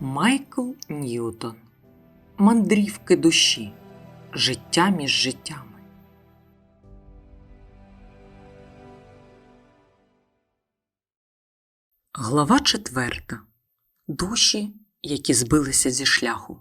Майкл Ньютон Мандрівки душі. Життя між життями. Глава четверта. Душі, які збилися зі шляху.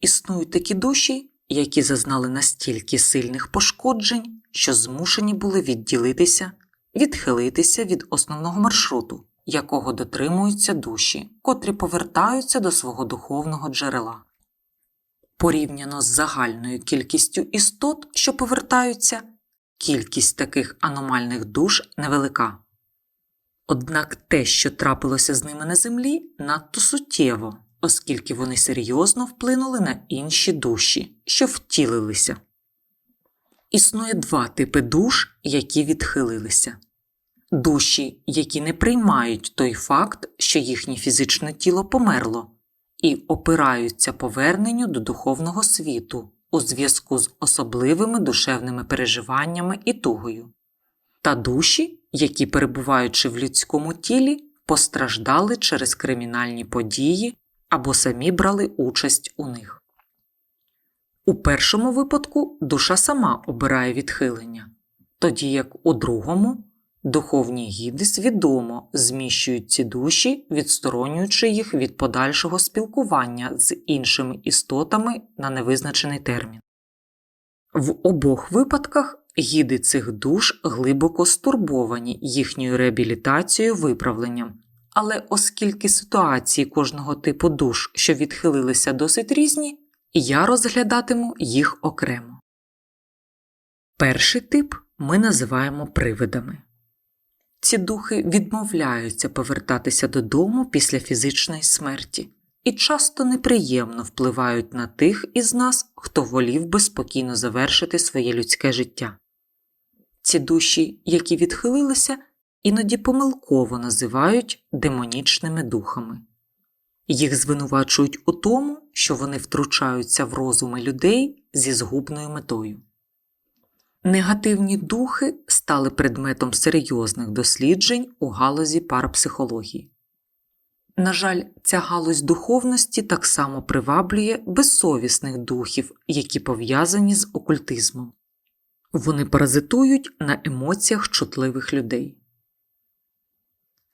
Існують такі душі, які зазнали настільки сильних пошкоджень, що змушені були відділитися, відхилитися від основного маршруту, якого дотримуються душі, котрі повертаються до свого духовного джерела. Порівняно з загальною кількістю істот, що повертаються, кількість таких аномальних душ невелика. Однак те, що трапилося з ними на землі, надто суттєво, оскільки вони серйозно вплинули на інші душі, що втілилися. Існує два типи душ, які відхилилися душі, які не приймають той факт, що їхнє фізичне тіло померло, і опираються поверненню до духовного світу у зв'язку з особливими душевними переживаннями і тугою, та душі, які, перебуваючи в людському тілі, постраждали через кримінальні події або самі брали участь у них. У першому випадку душа сама обирає відхилення, тоді як у другому духовні гіди свідомо зміщують ці душі, відсторонюючи їх від подальшого спілкування з іншими істотами на невизначений термін. В обох випадках гіди цих душ глибоко стурбовані їхньою реабілітацією виправленням, але оскільки ситуації кожного типу душ, що відхилилися, досить різні, я розглядатиму їх окремо. Перший тип ми називаємо привидами. Ці духи відмовляються повертатися додому після фізичної смерті і часто неприємно впливають на тих із нас, хто волів би спокійно завершити своє людське життя. Ці душі, які відхилилися, іноді помилково називають демонічними духами. Їх звинувачують у тому, що вони втручаються в розуми людей зі згубною метою. Негативні духи стали предметом серйозних досліджень у галузі парапсихології. На жаль, ця галузь духовності так само приваблює безсовісних духів, які пов'язані з окультизмом. Вони паразитують на емоціях чутливих людей.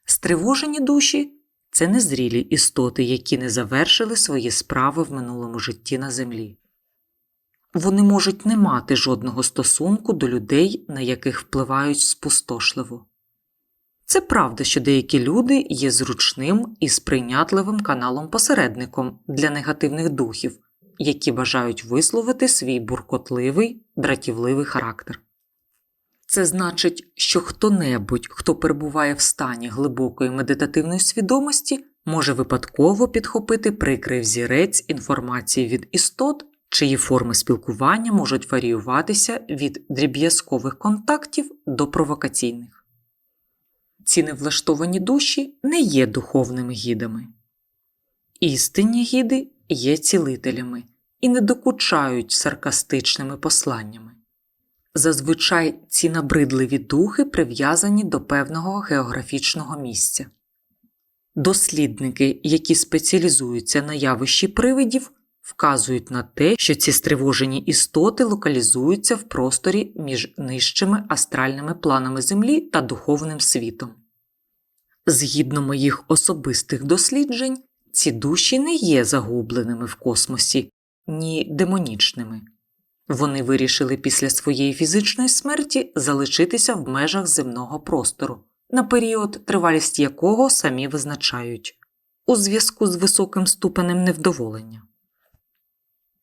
Стривожені душі це незрілі істоти, які не завершили свої справи в минулому житті на землі. Вони можуть не мати жодного стосунку до людей, на яких впливають спустошливо. Це правда, що деякі люди є зручним і сприйнятливим каналом-посередником для негативних духів, які бажають висловити свій буркотливий, дратівливий характер. Це значить, що хто-небудь, хто перебуває в стані глибокої медитативної свідомості, може випадково підхопити прикрий взірець інформації від істот чиї форми спілкування можуть варіюватися від дріб'язкових контактів до провокаційних. Ці невлаштовані душі не є духовними гідами. Істинні гіди є цілителями і не докучають саркастичними посланнями. Зазвичай ці набридливі духи прив'язані до певного географічного місця. Дослідники, які спеціалізуються на явищі привидів, вказують на те, що ці стривожені істоти локалізуються в просторі між нижчими астральними планами Землі та духовним світом. Згідно моїх особистих досліджень, ці душі не є загубленими в космосі, ні демонічними. Вони вирішили після своєї фізичної смерті залишитися в межах земного простору, на період, тривалість якого самі визначають, у зв'язку з високим ступенем невдоволення.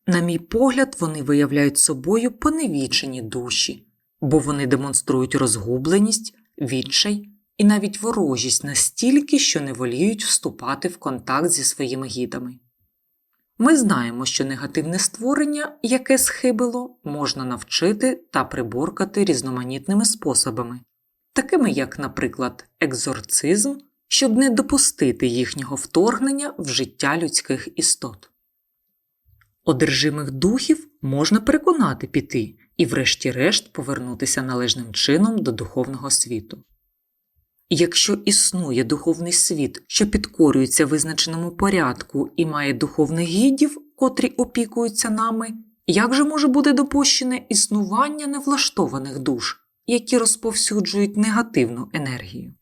На мій погляд, вони виявляють собою поневічені душі, бо вони демонструють розгубленість, відчай і навіть ворожість настільки, що не воліють вступати в контакт зі своїми гідами. Ми знаємо, що негативне створення, яке схибило, можна навчити та приборкати різноманітними способами, такими як, наприклад, екзорцизм, щоб не допустити їхнього вторгнення в життя людських істот. Одержимих духів можна переконати піти і, врешті-решт, повернутися належним чином до духовного світу. Якщо існує духовний світ, що підкорюється визначеному порядку і має духовних гідів, котрі опікуються нами, як же може бути допущене існування невлаштованих душ, які розповсюджують негативну енергію?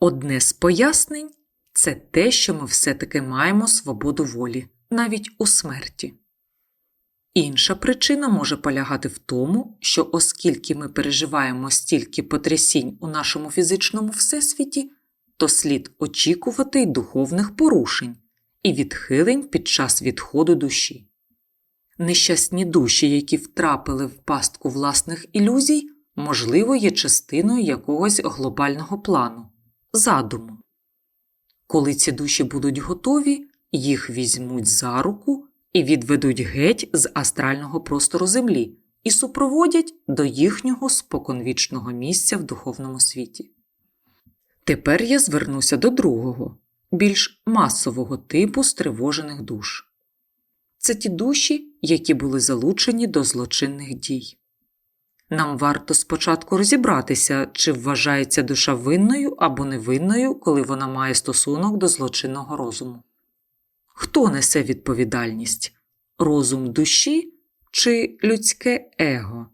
Одне з пояснень це те, що ми все-таки маємо свободу волі, навіть у смерті. Інша причина може полягати в тому, що оскільки ми переживаємо стільки потрясінь у нашому фізичному всесвіті, то слід очікувати й духовних порушень і відхилень під час відходу душі. Нещасні душі, які втрапили в пастку власних ілюзій, можливо, є частиною якогось глобального плану, задуму. Коли ці душі будуть готові, їх візьмуть за руку і відведуть геть з астрального простору Землі і супроводять до їхнього споконвічного місця в духовному світі. Тепер я звернуся до другого, більш масового типу стривожених душ. Це ті душі, які були залучені до злочинних дій. Нам варто спочатку розібратися, чи вважається душа винною або невинною, коли вона має стосунок до злочинного розуму. Хто несе відповідальність розум душі чи людське его,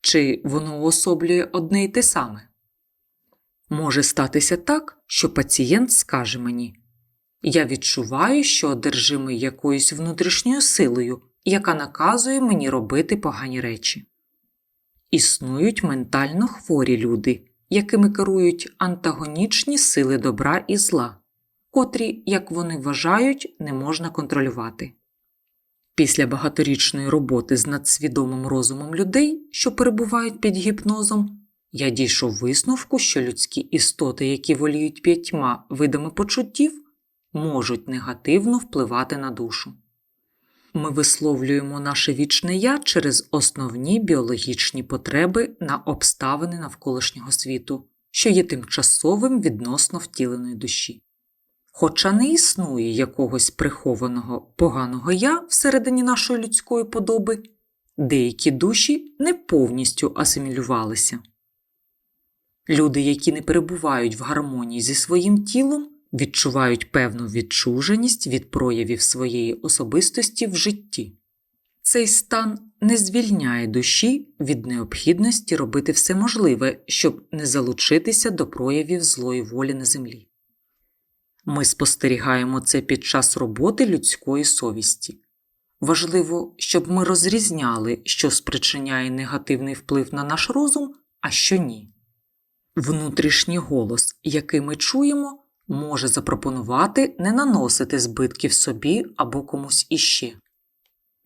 чи воно уособлює одне й те саме? Може статися так, що пацієнт скаже мені Я відчуваю, що одержимий якоюсь внутрішньою силою, яка наказує мені робити погані речі. Існують ментально хворі люди, якими керують антагонічні сили добра і зла котрі, як вони вважають, не можна контролювати. Після багаторічної роботи з надсвідомим розумом людей, що перебувають під гіпнозом, я дійшов висновку, що людські істоти, які воліють п'ятьма видами почуттів, можуть негативно впливати на душу. Ми висловлюємо наше вічне я через основні біологічні потреби на обставини навколишнього світу, що є тимчасовим відносно втіленої душі. Хоча не існує якогось прихованого поганого я всередині нашої людської подоби, деякі душі не повністю асимілювалися. Люди, які не перебувають в гармонії зі своїм тілом, відчувають певну відчуженість від проявів своєї особистості в житті. Цей стан не звільняє душі від необхідності робити все можливе, щоб не залучитися до проявів злої волі на землі. Ми спостерігаємо це під час роботи людської совісті. Важливо, щоб ми розрізняли, що спричиняє негативний вплив на наш розум, а що ні. Внутрішній голос, який ми чуємо, може запропонувати не наносити збитків собі або комусь іще.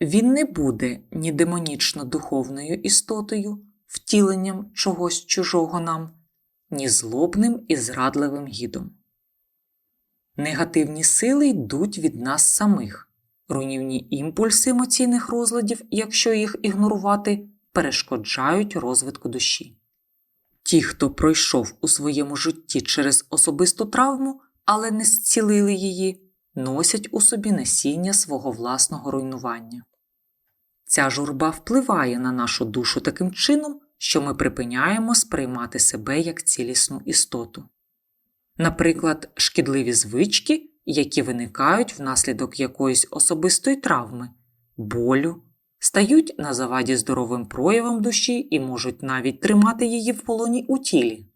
Він не буде ні демонічно духовною істотою, втіленням чогось чужого нам, ні злобним і зрадливим гідом. Негативні сили йдуть від нас самих, руйнівні імпульси емоційних розладів, якщо їх ігнорувати, перешкоджають розвитку душі. Ті, хто пройшов у своєму житті через особисту травму, але не зцілили її, носять у собі насіння свого власного руйнування. Ця журба впливає на нашу душу таким чином, що ми припиняємо сприймати себе як цілісну істоту наприклад, шкідливі звички, які виникають внаслідок якоїсь особистої травми, болю, стають на заваді здоровим проявам душі і можуть навіть тримати її в полоні у тілі.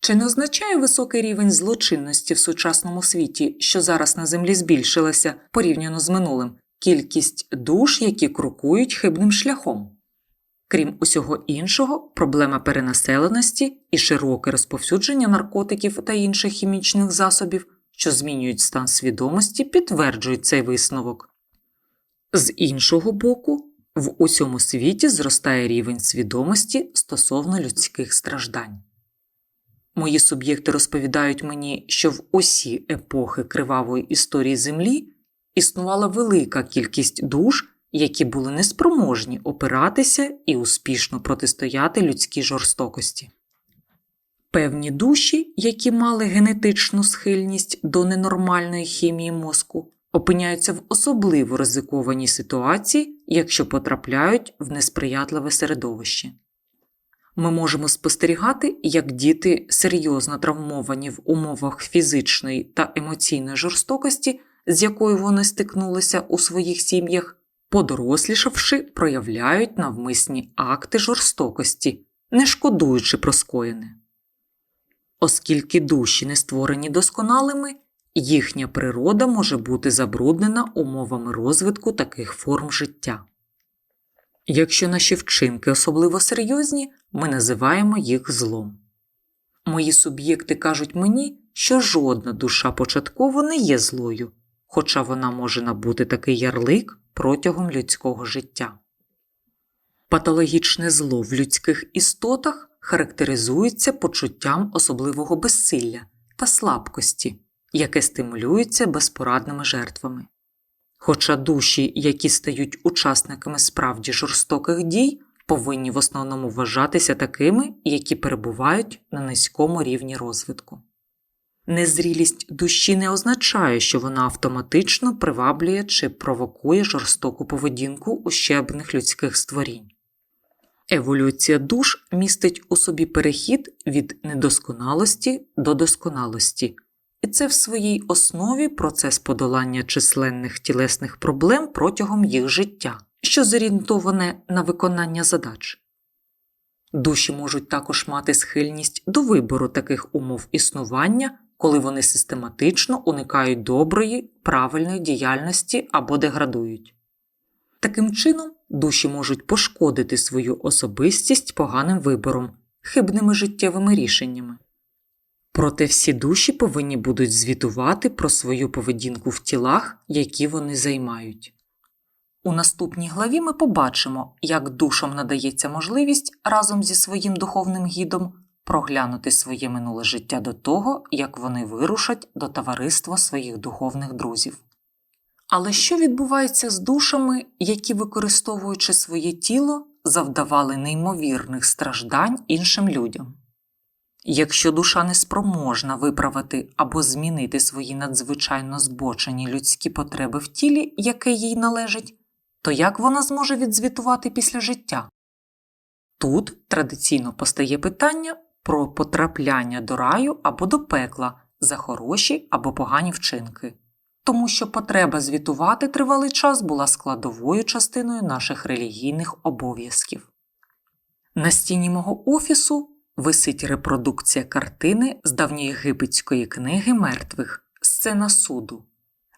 Чи не означає високий рівень злочинності в сучасному світі, що зараз на землі збільшилася порівняно з минулим, кількість душ, які крокують хибним шляхом? Крім усього іншого, проблема перенаселеності і широке розповсюдження наркотиків та інших хімічних засобів, що змінюють стан свідомості, підтверджують цей висновок. З іншого боку, в усьому світі зростає рівень свідомості стосовно людських страждань. Мої суб'єкти розповідають мені, що в усі епохи кривавої історії Землі існувала велика кількість душ які були неспроможні опиратися і успішно протистояти людській жорстокості. Певні душі, які мали генетичну схильність до ненормальної хімії мозку, опиняються в особливо ризикованій ситуації, якщо потрапляють в несприятливе середовище. Ми можемо спостерігати, як діти, серйозно травмовані в умовах фізичної та емоційної жорстокості, з якою вони стикнулися у своїх сім'ях, подорослішавши, проявляють навмисні акти жорстокості, не шкодуючи про скоєне. Оскільки душі не створені досконалими, їхня природа може бути забруднена умовами розвитку таких форм життя. Якщо наші вчинки особливо серйозні, ми називаємо їх злом. Мої суб'єкти кажуть мені, що жодна душа початково не є злою, хоча вона може набути такий ярлик протягом людського життя. Патологічне зло в людських істотах характеризується почуттям особливого безсилля та слабкості, яке стимулюється безпорадними жертвами. Хоча душі, які стають учасниками справді жорстоких дій, повинні в основному вважатися такими, які перебувають на низькому рівні розвитку. Незрілість душі не означає, що вона автоматично приваблює чи провокує жорстоку поведінку ущебних людських створінь. Еволюція душ містить у собі перехід від недосконалості до досконалості, і це в своїй основі процес подолання численних тілесних проблем протягом їх життя, що зорієнтоване на виконання задач. Душі можуть також мати схильність до вибору таких умов існування, коли вони систематично уникають доброї, правильної діяльності або деградують. Таким чином, душі можуть пошкодити свою особистість поганим вибором, хибними життєвими рішеннями. Проте всі душі повинні будуть звітувати про свою поведінку в тілах, які вони займають. У наступній главі ми побачимо, як душам надається можливість разом зі своїм духовним гідом проглянути своє минуле життя до того, як вони вирушать до товариства своїх духовних друзів. Але що відбувається з душами, які, використовуючи своє тіло, завдавали неймовірних страждань іншим людям? Якщо душа не спроможна виправити або змінити свої надзвичайно збочені людські потреби в тілі, яке їй належить, то як вона зможе відзвітувати після життя? Тут традиційно постає питання про потрапляння до раю або до пекла за хороші або погані вчинки, тому що потреба звітувати тривалий час була складовою частиною наших релігійних обов'язків. На стіні мого офісу висить репродукція картини з давньоєгипетської книги мертвих Сцена суду,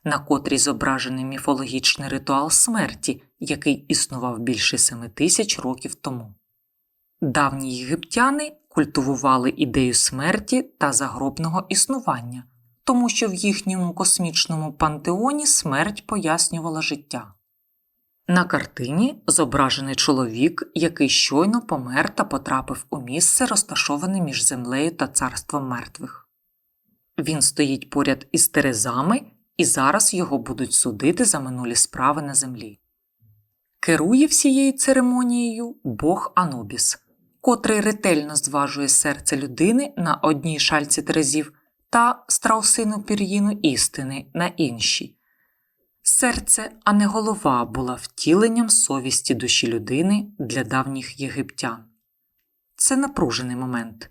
на котрій зображений міфологічний ритуал смерті, який існував більше семи тисяч років тому. Давні єгиптяни культивували ідею смерті та загробного існування, тому що в їхньому космічному пантеоні смерть пояснювала життя. На картині зображений чоловік, який щойно помер та потрапив у місце, розташоване між землею та царством мертвих. Він стоїть поряд із Терезами, і зараз його будуть судити за минулі справи на землі. Керує всією церемонією Бог Анубіс, котрий ретельно зважує серце людини на одній шальці терезів та страусину пір'їну істини на іншій. Серце, а не голова, була втіленням совісті душі людини для давніх єгиптян. Це напружений момент.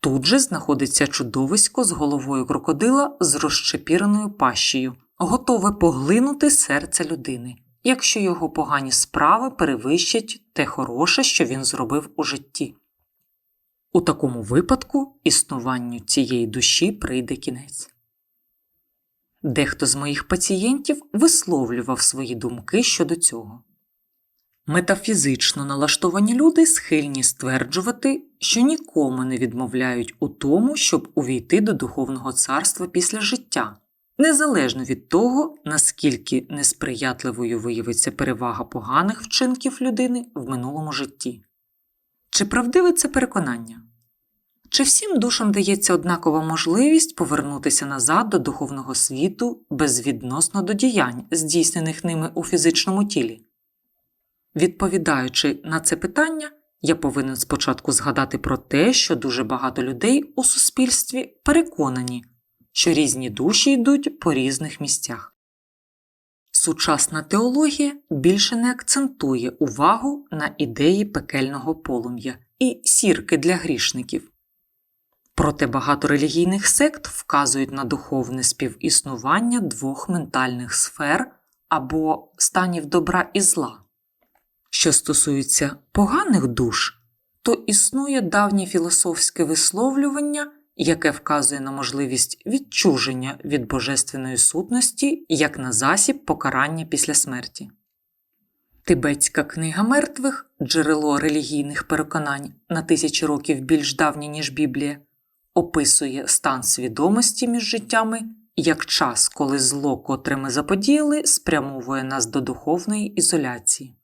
Тут же знаходиться чудовисько з головою крокодила з розчепіреною пащею, готове поглинути серце людини, якщо його погані справи перевищать те хороше, що він зробив у житті. У такому випадку існуванню цієї душі прийде кінець. Дехто з моїх пацієнтів висловлював свої думки щодо цього. Метафізично налаштовані люди схильні стверджувати, що нікому не відмовляють у тому, щоб увійти до духовного царства після життя, незалежно від того, наскільки несприятливою виявиться перевага поганих вчинків людини в минулому житті. Чи правдиве це переконання? Чи всім душам дається однакова можливість повернутися назад до духовного світу безвідносно до діянь, здійснених ними у фізичному тілі? Відповідаючи на це питання, я повинен спочатку згадати про те, що дуже багато людей у суспільстві переконані, що різні душі йдуть по різних місцях. Сучасна теологія більше не акцентує увагу на ідеї пекельного полум'я і сірки для грішників. Проте багато релігійних сект вказують на духовне співіснування двох ментальних сфер або станів добра і зла. Що стосується поганих душ, то існує давнє філософське висловлювання, яке вказує на можливість відчуження від божественної сутності як на засіб покарання після смерті. Тибетська книга мертвих, джерело релігійних переконань на тисячі років більш давнє, ніж Біблія, описує стан свідомості між життями як час, коли зло, котре ми заподіяли, спрямовує нас до духовної ізоляції.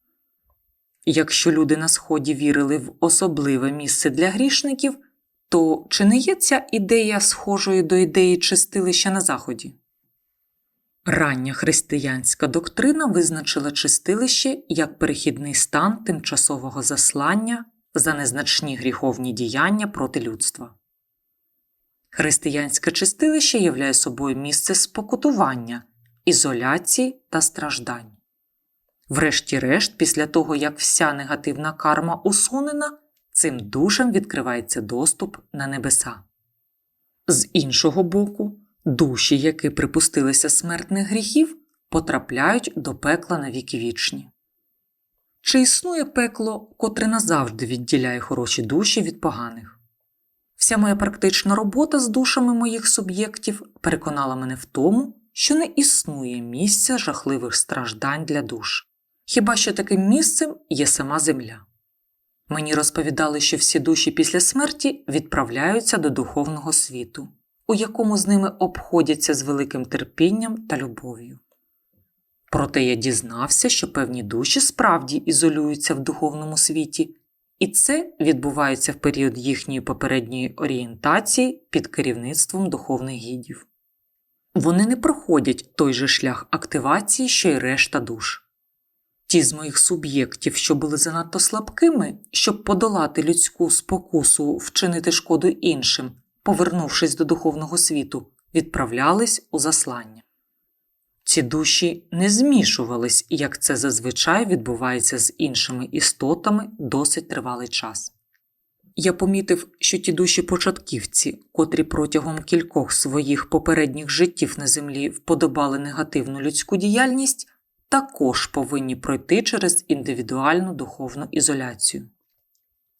Якщо люди на Сході вірили в особливе місце для грішників, то чи не є ця ідея схожою до ідеї чистилища на Заході? Рання християнська доктрина визначила чистилище як перехідний стан тимчасового заслання за незначні гріховні діяння проти людства. Християнське чистилище являє собою місце спокутування, ізоляції та страждань. Врешті-решт, після того, як вся негативна карма усунена, цим душам відкривається доступ на небеса. З іншого боку, душі, які припустилися смертних гріхів, потрапляють до пекла на віки вічні. Чи існує пекло, котре назавжди відділяє хороші душі від поганих? Вся моя практична робота з душами моїх суб'єктів переконала мене в тому, що не існує місця жахливих страждань для душ. Хіба що таким місцем є сама земля. Мені розповідали, що всі душі після смерті відправляються до духовного світу, у якому з ними обходяться з великим терпінням та любов'ю. Проте я дізнався, що певні душі справді ізолюються в духовному світі, і це відбувається в період їхньої попередньої орієнтації під керівництвом духовних гідів. Вони не проходять той же шлях активації, що й решта душ. Ті з моїх суб'єктів, що були занадто слабкими, щоб подолати людську спокусу вчинити шкоду іншим, повернувшись до духовного світу, відправлялись у заслання. Ці душі не змішувались, як це зазвичай відбувається з іншими істотами досить тривалий час. Я помітив, що ті душі початківці, котрі протягом кількох своїх попередніх життів на землі вподобали негативну людську діяльність, також повинні пройти через індивідуальну духовну ізоляцію.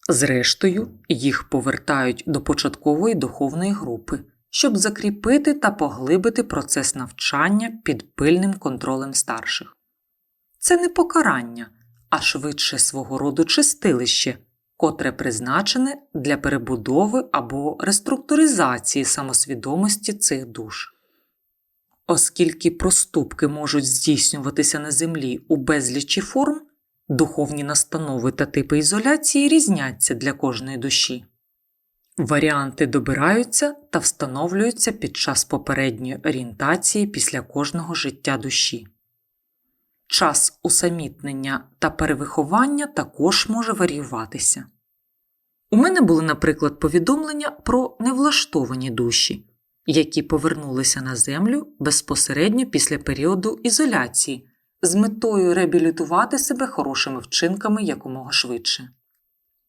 Зрештою, їх повертають до початкової духовної групи, щоб закріпити та поглибити процес навчання під пильним контролем старших. Це не покарання, а швидше свого роду чистилище, котре призначене для перебудови або реструктуризації самосвідомості цих душ. Оскільки проступки можуть здійснюватися на землі у безлічі форм, духовні настанови та типи ізоляції різняться для кожної душі. Варіанти добираються та встановлюються під час попередньої орієнтації після кожного життя душі. Час усамітнення та перевиховання також може варіюватися. У мене були, наприклад, повідомлення про невлаштовані душі які повернулися на землю безпосередньо після періоду ізоляції з метою реабілітувати себе хорошими вчинками якомога швидше.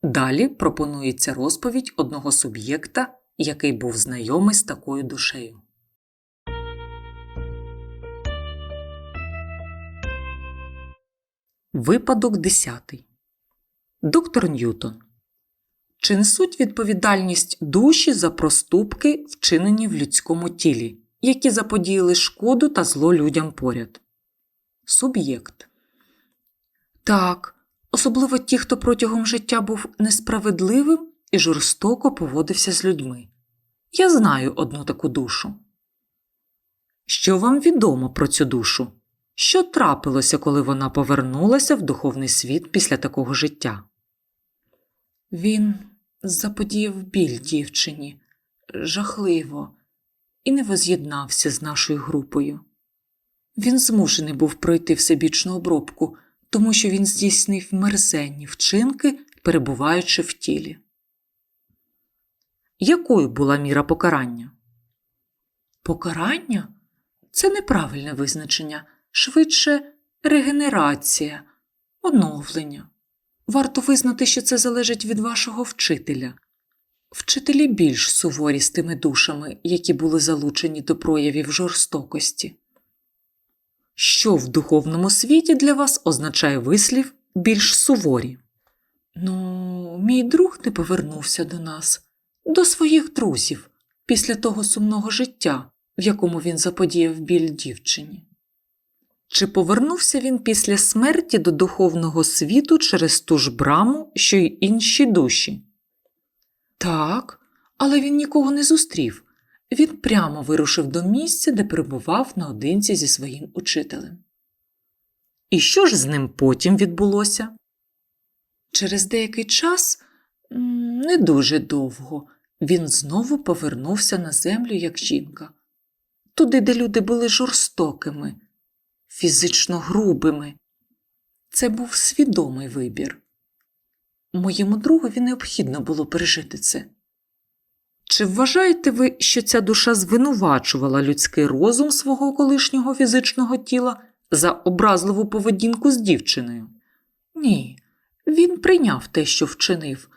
Далі пропонується розповідь одного суб'єкта, який був знайомий з такою душею. Випадок 10. Доктор Ньютон чи несуть відповідальність душі за проступки, вчинені в людському тілі, які заподіяли шкоду та зло людям поряд? Суб'єкт. Так, особливо ті, хто протягом життя був несправедливим і жорстоко поводився з людьми. Я знаю одну таку душу. Що вам відомо про цю душу? Що трапилося, коли вона повернулася в духовний світ після такого життя? Він заподіяв біль дівчині жахливо, і не воз'єднався з нашою групою. Він змушений був пройти всебічну обробку, тому що він здійснив мерзенні вчинки, перебуваючи в тілі. Якою була міра покарання? Покарання це неправильне визначення, швидше регенерація, оновлення. Варто визнати, що це залежить від вашого вчителя. Вчителі більш суворі з тими душами, які були залучені до проявів жорстокості. Що в духовному світі для вас означає вислів більш суворі? Ну, мій друг не повернувся до нас, до своїх друзів, після того сумного життя, в якому він заподіяв біль дівчині. Чи повернувся він після смерті до духовного світу через ту ж браму, що й інші душі? Так, але він нікого не зустрів. Він прямо вирушив до місця, де перебував наодинці зі своїм учителем. І що ж з ним потім відбулося? Через деякий час, не дуже довго, він знову повернувся на землю як жінка, туди, де люди були жорстокими, фізично грубими. Це був свідомий вибір. Моєму другові необхідно було пережити це. Чи вважаєте ви, що ця душа звинувачувала людський розум свого колишнього фізичного тіла за образливу поведінку з дівчиною? Ні, він прийняв те, що вчинив,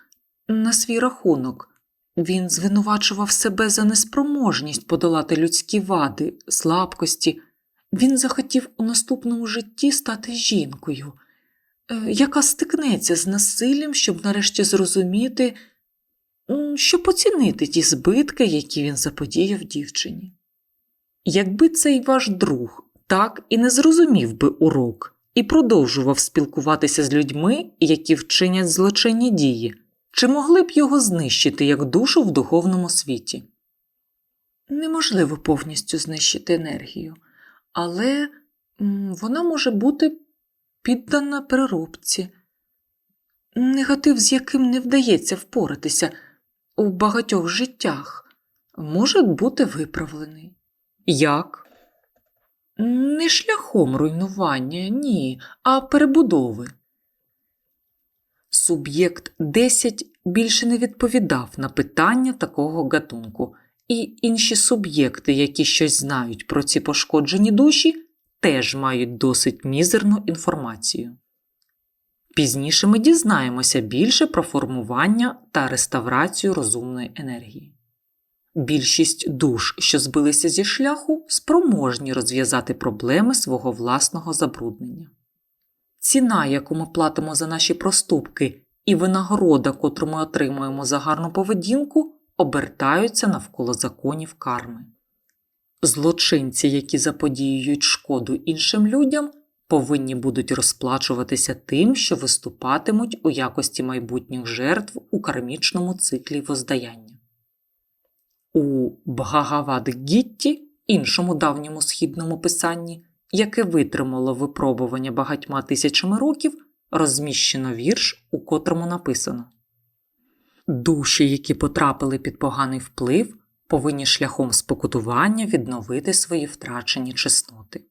на свій рахунок. Він звинувачував себе за неспроможність подолати людські вади, слабкості. Він захотів у наступному житті стати жінкою, е, яка стикнеться з насиллям, щоб нарешті зрозуміти, м, щоб оцінити ті збитки, які він заподіяв дівчині. Якби цей ваш друг так і не зрозумів би урок і продовжував спілкуватися з людьми, які вчинять злочинні дії, чи могли б його знищити як душу в духовному світі? Неможливо повністю знищити енергію, але вона може бути піддана переробці. Негатив, з яким не вдається впоратися у багатьох життях, може бути виправлений. Як? Не шляхом руйнування, ні, а перебудови. Суб'єкт 10 більше не відповідав на питання такого гатунку, і інші суб'єкти, які щось знають про ці пошкоджені душі, теж мають досить мізерну інформацію. Пізніше ми дізнаємося більше про формування та реставрацію розумної енергії. Більшість душ, що збилися зі шляху, спроможні розв'язати проблеми свого власного забруднення. Ціна, яку ми платимо за наші проступки, і винагорода, котру ми отримуємо за гарну поведінку, обертаються навколо законів карми. Злочинці, які заподіюють шкоду іншим людям, повинні будуть розплачуватися тим, що виступатимуть у якості майбутніх жертв у кармічному циклі воздаяння. У Бхагавад-гітті, іншому давньому східному писанні, яке витримало випробування багатьма тисячами років, розміщено вірш, у котрому написано Душі, які потрапили під поганий вплив, повинні шляхом спокутування відновити свої втрачені чесноти.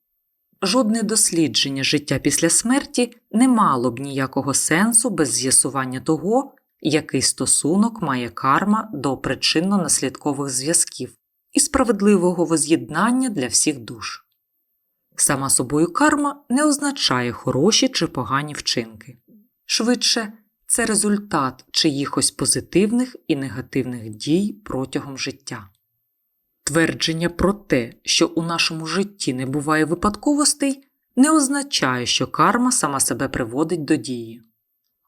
Жодне дослідження життя після смерті не мало б ніякого сенсу без з'ясування того, який стосунок має карма до причинно-наслідкових зв'язків і справедливого воз'єднання для всіх душ. Сама собою карма не означає хороші чи погані вчинки. Швидше, це результат чиїхось позитивних і негативних дій протягом життя. Твердження про те, що у нашому житті не буває випадковостей, не означає, що карма сама себе приводить до дії.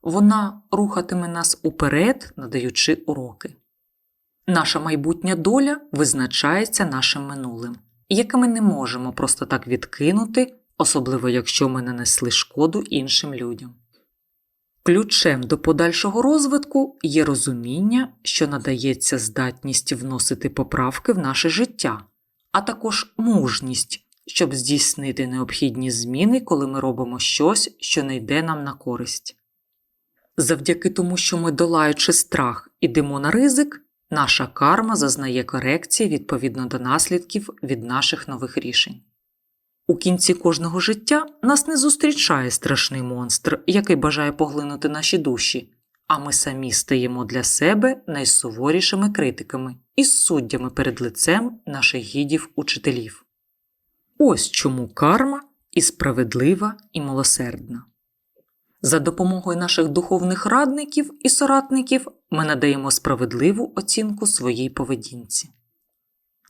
Вона рухатиме нас уперед, надаючи уроки. Наша майбутня доля визначається нашим минулим, яке ми не можемо просто так відкинути, особливо якщо ми нанесли шкоду іншим людям. Ключем до подальшого розвитку є розуміння, що надається здатність вносити поправки в наше життя, а також мужність, щоб здійснити необхідні зміни, коли ми робимо щось, що не йде нам на користь. Завдяки тому, що ми, долаючи страх, ідемо на ризик, наша карма зазнає корекції відповідно до наслідків від наших нових рішень. У кінці кожного життя нас не зустрічає страшний монстр, який бажає поглинути наші душі, а ми самі стаємо для себе найсуворішими критиками і суддями перед лицем наших гідів учителів. Ось чому карма і справедлива і милосердна. За допомогою наших духовних радників і соратників ми надаємо справедливу оцінку своїй поведінці.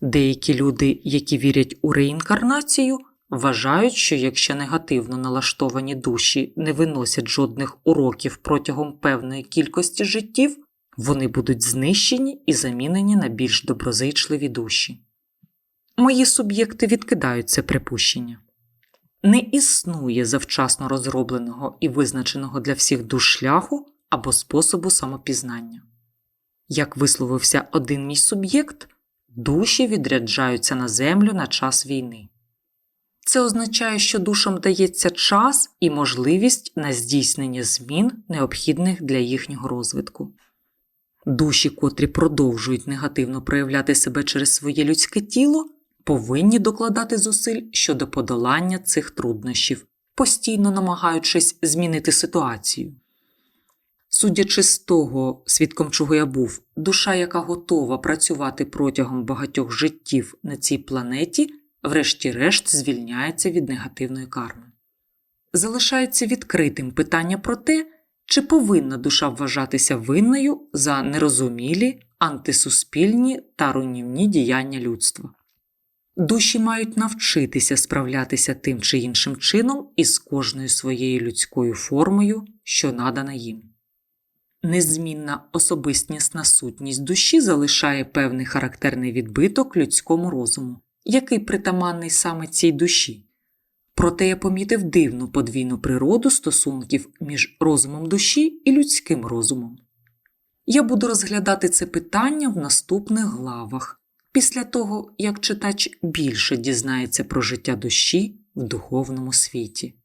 Деякі люди, які вірять у реінкарнацію, вважають, що якщо негативно налаштовані душі не виносять жодних уроків протягом певної кількості життів, вони будуть знищені і замінені на більш доброзичливі душі. Мої суб'єкти відкидають це припущення. Не існує завчасно розробленого і визначеного для всіх душ шляху або способу самопізнання. Як висловився один мій суб'єкт, душі відряджаються на землю на час війни. Це означає, що душам дається час і можливість на здійснення змін, необхідних для їхнього розвитку. Душі, котрі продовжують негативно проявляти себе через своє людське тіло, повинні докладати зусиль щодо подолання цих труднощів, постійно намагаючись змінити ситуацію. Судячи з того, свідком чого я був, душа, яка готова працювати протягом багатьох життів на цій планеті, врешті-решт звільняється від негативної карми. Залишається відкритим питання про те, чи повинна душа вважатися винною за нерозумілі, антисуспільні та руйнівні діяння людства. Душі мають навчитися справлятися тим чи іншим чином із кожною своєю людською формою, що надана їм. Незмінна особистісна сутність душі залишає певний характерний відбиток людському розуму, який притаманний саме цій душі. Проте я помітив дивну подвійну природу стосунків між розумом душі і людським розумом. Я буду розглядати це питання в наступних главах, після того як читач більше дізнається про життя душі в духовному світі.